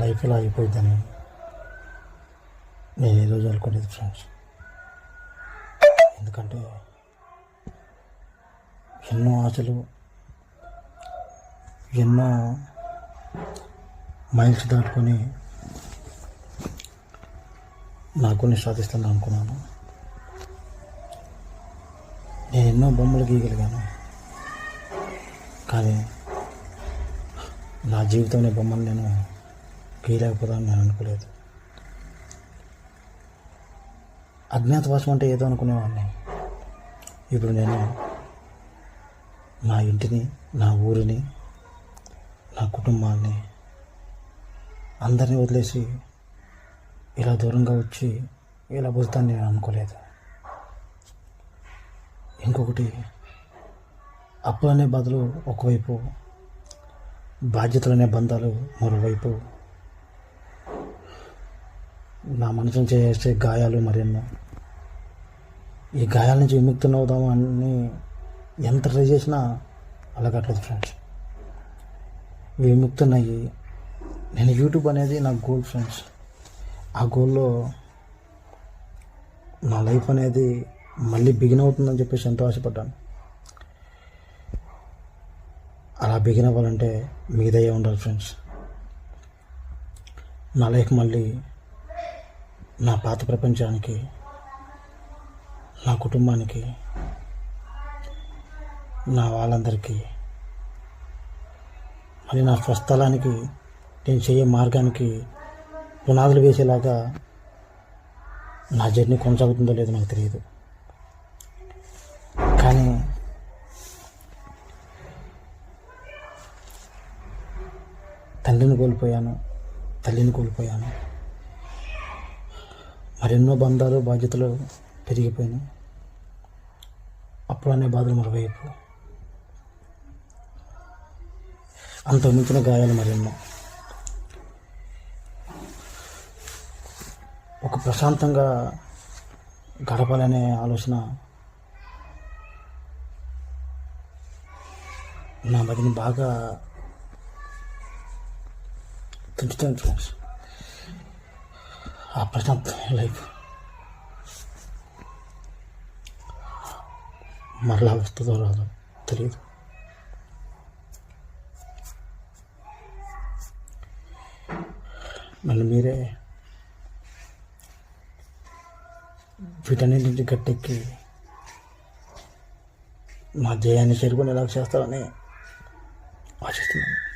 Life ఇలా అయిపోయిందని నేను ఏ రోజు అనుకోలేదు ఫ్రెండ్స్. ఎందుకంటే ఎన్నో ఆశలు ఎన్నో మైల్స్ దాటుకొని నాకు కొన్ని సాధిస్తాను అనుకున్నాను. నేను ఎన్నో బొమ్మలు గీయగలిగాను. కానీ నా జీవితంలో బొమ్మలు నేను గీయలేకపోతాను నేను అనుకోలేదు. అజ్ఞాతవాసం అంటే ఏదో అనుకునేవాడిని ఇప్పుడు నేను నా ఇంటిని నా ఊరిని నా కుటుంబాన్ని అందరినీ వదిలేసి ఇలా దూరంగా వచ్చి ఇలా పోతాను నేను అనుకోలేదు. ఇంకొకటి అప్పులనే బదులు ఒకవైపు బాధ్యతలనే బంధాలు మరోవైపు నా మనసును చేసే గాయాలు మరెన్నో. ఈ గాయాల నుంచి విముక్తం అవుదాం అని ఎంత ట్రై చేసినా అలాగట్లేదు ఫ్రెండ్స్. విముక్తున్నాయి నేను యూట్యూబ్ అనేది నా గోల్ ఫ్రెండ్స్. ఆ గోల్లో నా లైఫ్ అనేది మళ్ళీ బిగిన్ అవుతుందని చెప్పేసి ఎంతో ఆశపడ్డాను. అలా బిగిన్ అవ్వాలంటే మీదయ్యే ఉండాలి ఫ్రెండ్స్. నా లైఫ్ మళ్ళీ నా పాత ప్రపంచానికి నా కుటుంబానికి నా వాళ్ళందరికీ మరి నా స్వస్థలానికి నేను చేయే మార్గానికి పునాదులు వేసేలాగా నా జర్నీ కొనసాగుతుందో లేదో నాకు తెలియదు. కానీ తండ్రిని కోల్పోయాను తల్లిని కోల్పోయాను. మరెన్నో బంధాలు బాధ్యతలు పెరిగిపోయినాయి. అప్పుడు అనే బాధలు మరోవైపు. అంత మించిన గాయాలు మరెన్నో ఒక ప్రశాంతంగా గడపాలనే ఆలోచన నా మదిని బాగా తుంచుతాను ఫ్రెండ్స్. ఆ ప్రశాంత లైఫ్. మరలా వస్తుందో రాదో తెలియదు మళ్ళీ మీరే వీటన్నిటి నుంచి గట్టెక్కి మా జయాన్ని చేరుకునేలా చేస్తారని ఆశిస్తున్నాను.